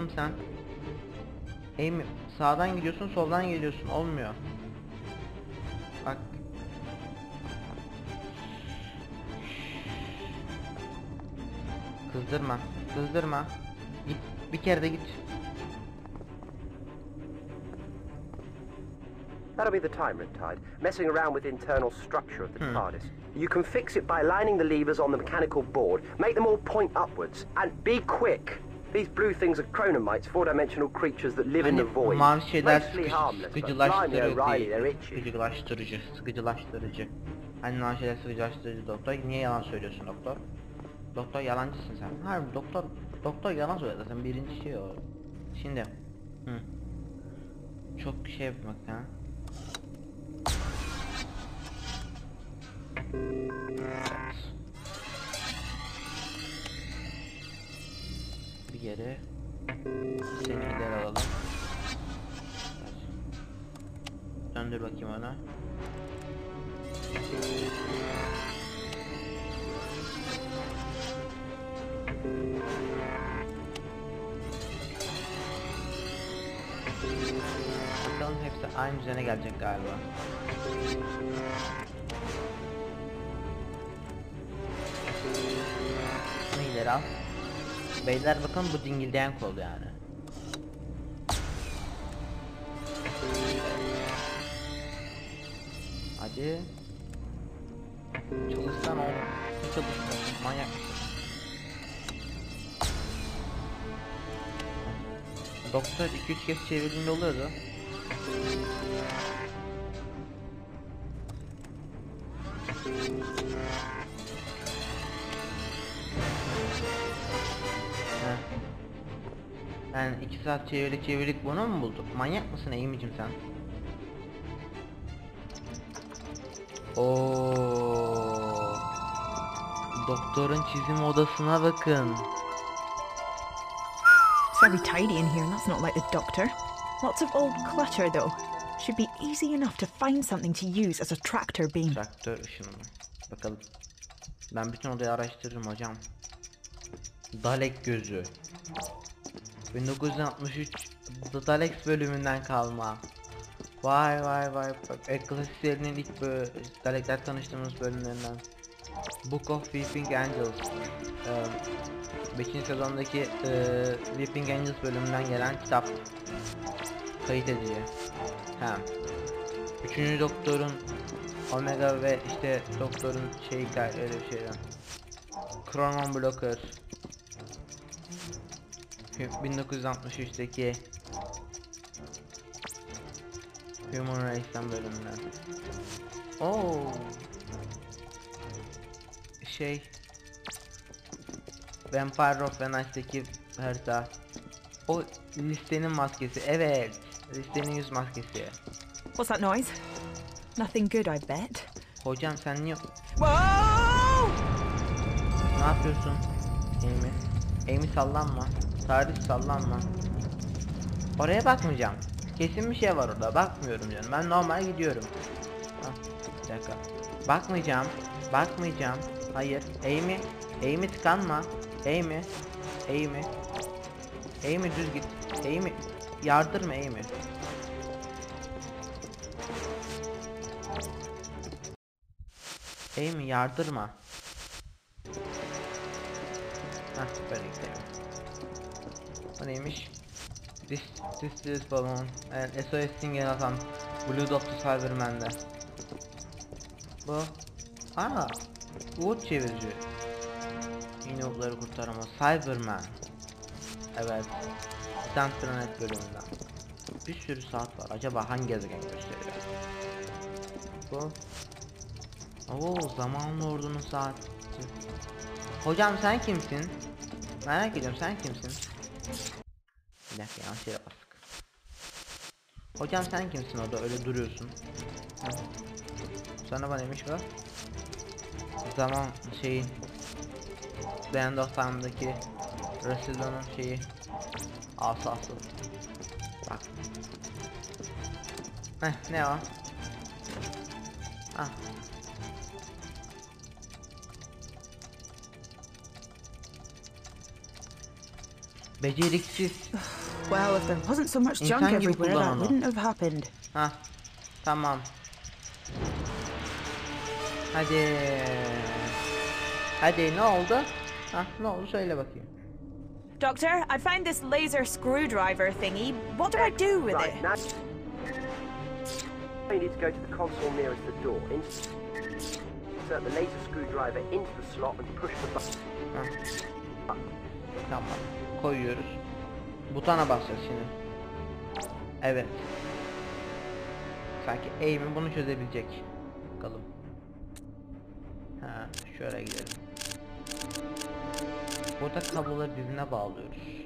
Kızım sen. Amy sağdan gidiyorsun soldan geliyorsun olmuyor. Bak. Kızdırma. Kızdırma. Git bir kere de git. That'll be the time, Riptide. Messing around with the internal structure of the Hmm. TARDIS. You can fix it by lining the levers on the mechanical board, make them all point upwards, and be quick. These blue things are chronomites, four-dimensional creatures that live in Hani the void. mavi şeyler Mostly sıkıcı, harmless, but blimey sıkıcılaştırıcı O'Reilly, they're itchy. Sıkıcılaştırıcı, sıkıcılaştırıcı. Hani mavi şeyler sıkıcılaştırıcı doktor. Niye yalan söylüyorsun doktor? Doktor yalancısın sen. Harbi doktor, doktor yalan söylüyor zaten birinci şey o. Şimdi. Hı. Çok şey yapmak ha. Seni ileri alalım. Döndür bakayım ona. Bakalım hepsi aynı düzene gelecek galiba. Bunu ileri al. Beyler bakın bu dingildeyen kol yani. Hadi. Çalışsan oğlum. Hiç çalışmıyorsun. Manyak? Doktor 2-3 kez çevirdiğinde oluyordu. Heh. Yani 2 saat çevirdik çevirdik bunu mu bulduk? Manyak mısın Amy'cim sen? Oo. Doktorun çizim odasına bakın. It's very tidy in here, and that's not like the doctor. Lots of old clutter, though. Should be easy enough to find something to use as a tractor beam. Traktör ışınımı. Bakalım. Ben bütün odayı araştırırım hocam. Dalek gözü. 1963 The Daleks bölümünden kalma. Vay vay vay bak ilk bö Dalekler tanıştığımız bölümlerinden. Book of Weeping Angels. 5. sezondaki e, Weeping Angels bölümünden gelen kitap. Kayıt edici. Ha. Üçüncü doktorun Omega ve işte doktorun kay- öyle şeyden. Chronon Blocker. 1963'teki Human Race'den bölümünden. Oo. Şey Vampire of Venice'deki harita. O listenin maskesi. Evet. Listenin yüz maskesi. What's that noise? Nothing good, I bet. Hocam sen niye Whoa! ne yapıyorsun? Amy. Amy sallanma. Tarih sallanma. Oraya bakmayacağım. Kesin bir şey var orada. Bakmıyorum canım. Ben normal gidiyorum. Hah, bir dakika. Bakmayacağım. Bakmayacağım. Hayır. Amy. Amy tıkanma. Amy. Amy. Amy düz git. Amy. Yardırma Amy. Amy yardırma. Hah böyle gidelim. Bu neymiş? This, this is balloon. Evet SOS Singer atan Blue Doctor Cyberman'de. Bu. Aa. Umut çevirici. Yine umutları kurtarama. Cyberman. Evet. Sentronet bölümünden. Bir sürü saat var. Acaba hangi gezegen gösteriyor? Bu. Oo zamanlı ordunun saati. Hocam sen kimsin? Merak ediyorum sen kimsin? Bir dakika yanlış yere bastık. Hocam sen kimsin orada öyle duruyorsun? Sana bana neymiş bu? Zaman şeyi Band of Time'daki Russell'ın şeyi Asası Bak Heh ne o? Ah Beceriksiz. Well, if there wasn't so much junk İnsan gibi everywhere, that onu. wouldn't have happened. Ha. Tamam. Hadi. Hadi ne oldu? Ha ne oldu söyle bakayım. Doctor, I found this laser screwdriver thingy. What do I do with Right, it? now you need to go to the console nearest the door. Insert the laser screwdriver into the slot and push the button. Ha. Tamam. Koyuyoruz. Butona basacağız şimdi. Evet. Sanki Amy bunu çözebilecek. Bakalım. Ha, şöyle gidelim. Burada kabloları birbirine bağlıyoruz.